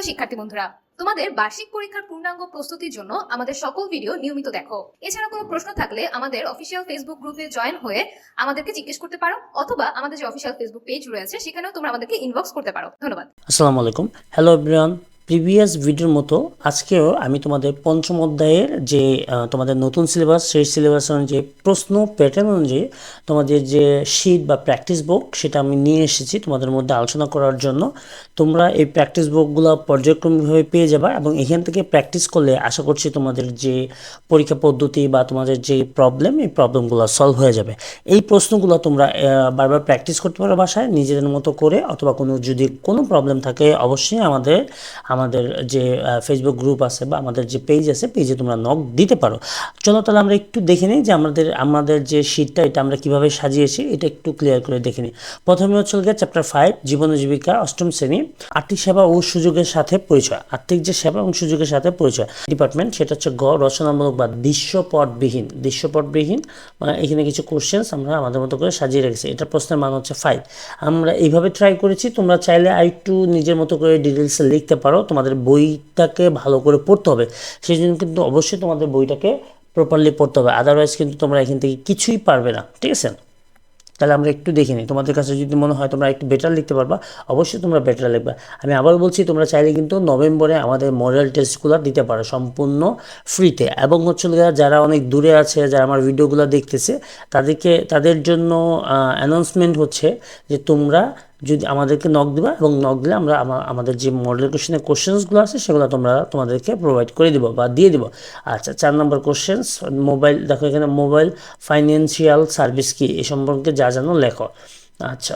প্রিয় শিক্ষার্থী বন্ধুরা, তোমাদের বার্ষিক পরীক্ষার পূর্ণাঙ্গ প্রস্তুতির জন্য আমাদের সকল ভিডিও নিয়মিত দেখো। এছাড়া কোনো প্রশ্ন থাকলে আমাদের অফিসিয়াল ফেসবুক গ্রুপে জয়েন হয়ে আমাদেরকে জিজ্ঞেস করতে পারো, অথবা আমাদের যে অফিসিয়াল ফেসবুক পেজ রয়েছে, সেখানেও তোমরা আমাদেরকে ইনবক্স করতে পারো। ধন্যবাদ। আসসালামু আলাইকুম। হ্যালো এভরিওয়ান প্রিভিয়াস ভিডিওর মতো আজকেও আমি তোমাদের পঞ্চম অধ্যায়ের যে তোমাদের নতুন সিলেবাস সেই সিলেবাস অনুযায়ী প্রশ্ন প্যাটার্ন অনুযায়ী তোমাদের যে শিট বা প্র্যাকটিস বুক সেটা আমি নিয়ে এসেছি তোমাদের মধ্যে আলোচনা করার জন্য। তোমরা এই প্র্যাকটিস বুকগুলো পর্যায়ক্রমিকভাবে পেয়ে যাবে এবং এখান থেকে প্র্যাকটিস করলে আশা করছি তোমাদের যে পরীক্ষা পদ্ধতি বা তোমাদের যে প্রবলেম এই প্রবলেমগুলো সলভ হয়ে যাবে। এই প্রশ্নগুলো তোমরা বারবার প্র্যাকটিস করতে পারো বাসায়, নিজেদের মতো করে অথবা কোনো যদি কোনো প্রবলেম থাকে অবশ্যই আমাদের আমাদের যে ফেসবুক গ্রুপ আছে বা আমাদের যে পেজ আছে পেজে তোমরা নক দিতে পারো। চলো তাহলে আমরা একটু দেখে নিই যে আমাদের আমাদের যে শিটটা এটা আমরা কীভাবে সাজিয়েছি, এটা একটু ক্লিয়ার করে দেখে নিই। প্রথমে হচ্ছে গিয়ে চ্যাপ্টার ফাইভ জীবন জীবিকা, অষ্টম শ্রেণি, আর্থিক সেবা ও সুযোগের সাথে পরিচয়। আর্থিক যে সেবা এবং সুযোগের সাথে পরিচয় ডিপার্টমেন্ট সেটা হচ্ছে গ, রচনামূলক বা দৃশ্যপটবিহীন দৃশ্যপটবিহীন মানে এখানে কিছু কোশ্চেন্স আমরা আমাদের মতো করে সাজিয়ে রেখেছি। এটা প্রশ্নের মান হচ্ছে ফাইভ আমরা এইভাবে ট্রাই করেছি, তোমরা চাইলে আর একটু নিজের মতো করে ডিটেলসে লিখতে পারো। তোমাদের বইটাকে ভালো করে পড়তে হবে। সেই জন্য কিন্তু অবশ্যই তোমাদের বইটাকে প্রপারলি পড়তে হবে। আদারওয়াইজ কিন্তু তোমরা এখান থেকে কিছুই পারবে না। ঠিক আছে? তাহলে আমরা একটু দেখে নিই। তোমাদের কাছে যদি মনে হয় তোমরা একটু বেটার লিখতে পারবা, অবশ্যই তোমরা বেটার লিখবা। আমি আবার বলছি, তোমরা চাইলে কিন্তু নভেম্বরে আমাদের মডেল টেস্টগুলো দিতে পারো সম্পূর্ণ ফ্রিতে এবং হচ্ছে যারা অনেক দূরে আছে, যারা আমার ভিডিওগুলো দেখতেছে, তাদেরকে, তাদের জন্য অ্যানাউন্সমেন্ট হচ্ছে যে তোমরা যদি আমাদেরকে নক দিবা এবং নক দিলে আমরা আমাদের যে মডেল কোশ্চেনের কোশ্চেন্সগুলো আছে সেগুলো তোমরা তোমাদেরকে প্রোভাইড করে দিব বা দিয়ে দিব। আচ্ছা চার নম্বর কোশ্চেন্স মোবাইল দেখো এখানে মোবাইল ফাইন্যান্সিয়াল সার্ভিস কি? এ সম্পর্কে যা জানো লেখো। আচ্ছা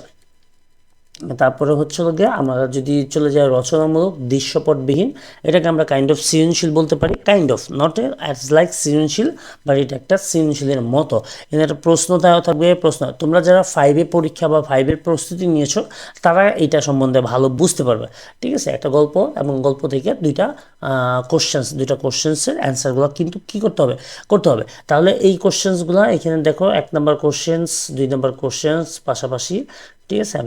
তারপরে হচ্ছে গিয়ে আমরা যদি চলে যাই রচনামূলক, দৃশ্যপটবিহীন, এটাকে আমরা কাইন্ড অফ সৃজনশীল বলতে পারি। Kind of not as like সৃজনশীল বাট এটা একটা সৃজনশীলের মতো। এখানে একটা প্রশ্ন থাকবে প্রশ্ন, তোমরা যারা ফাইভে পরীক্ষা বা ফাইভের প্রস্তুতি নিয়েছো, তারা এটা সম্বন্ধে ভালো বুঝতে পারবে। ঠিক আছে? একটা গল্প এবং গল্প থেকে দুইটা কোশ্চেন্স দুইটা কোশ্চেন্সের অ্যান্সারগুলো কিন্তু কী করতে হবে? করতে হবে। তাহলে এই কোশ্চেন্সগুলো এখানে দেখো, এক নম্বর কোশ্চেন্স দুই নম্বর কোশ্চেন্স পাশাপাশি, ঠিক আছে?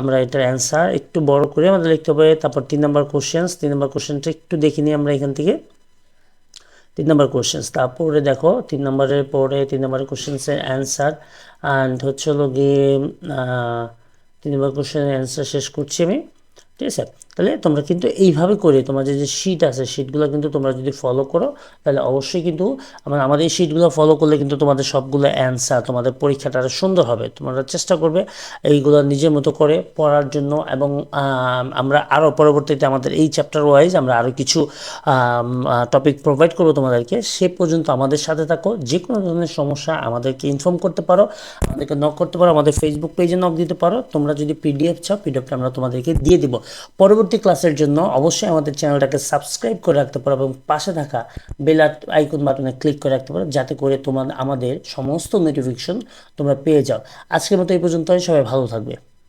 আমরা এটার অ্যান্সার একটু বড় করে আমাদের লিখতে হবে, তারপর তিন নম্বর কোশ্চেন্স তিন নম্বর কোশ্চেনটা একটু দেখে নিই আমরা এখান থেকে। তিন নম্বর কোশ্চেন্স তারপরে দেখো, তিন নম্বরের পরে তিন নম্বর কোশ্চেন্সের অ্যান্সার অ্যান্ড হচ্ছে হলো গিয়ে তিন নম্বর কোশ্চেনের অ্যান্সার শেষ করছি আমি। ঠিক আছে? তাহলে তোমরা কিন্তু এইভাবে করে তোমার যে শিট আছে শিটগুলো কিন্তু তোমরা যদি ফলো করো, তাহলে অবশ্যই কিন্তু আমার, আমাদের এই শিটগুলো ফলো করলে কিন্তু তোমাদের সবগুলো অ্যান্সার তোমাদের পরীক্ষাটা আরও সুন্দর হবে। তোমরা চেষ্টা করবে এইগুলো নিজের মতো করে পড়ার জন্য এবং আমরা আরও পরবর্তীতে আমাদের এই চ্যাপ্টার ওয়াইজ আমরা আরও কিছু টপিক প্রোভাইড করব তোমাদেরকে। সে পর্যন্ত আমাদের সাথে থাকো। যে কোনো ধরনের সমস্যা আমাদেরকে ইনফর্ম করতে পারো, আমাদেরকে নক করতে পারো, আমাদের ফেসবুক পেজে নক দিতে পারো। তোমরা যদি পিডিএফ চাও পিডিএফটা আমরা তোমাদেরকে দিয়ে দিব। পরবর্তী ক্লাসের জন্য অবশ্যই আমাদের চ্যানেলটাকে সাবস্ক্রাইব করে রাখতে পারো এবং পাশে থাকা বেল আইকন বাটনে ক্লিক করে রাখতে পারো যাতে করে তোমার, আমাদের সমস্ত নোটিফিকেশন তোমরা পেয়ে যাও। আজকের মতো এই পর্যন্ত সবাই ভালো থাকবে।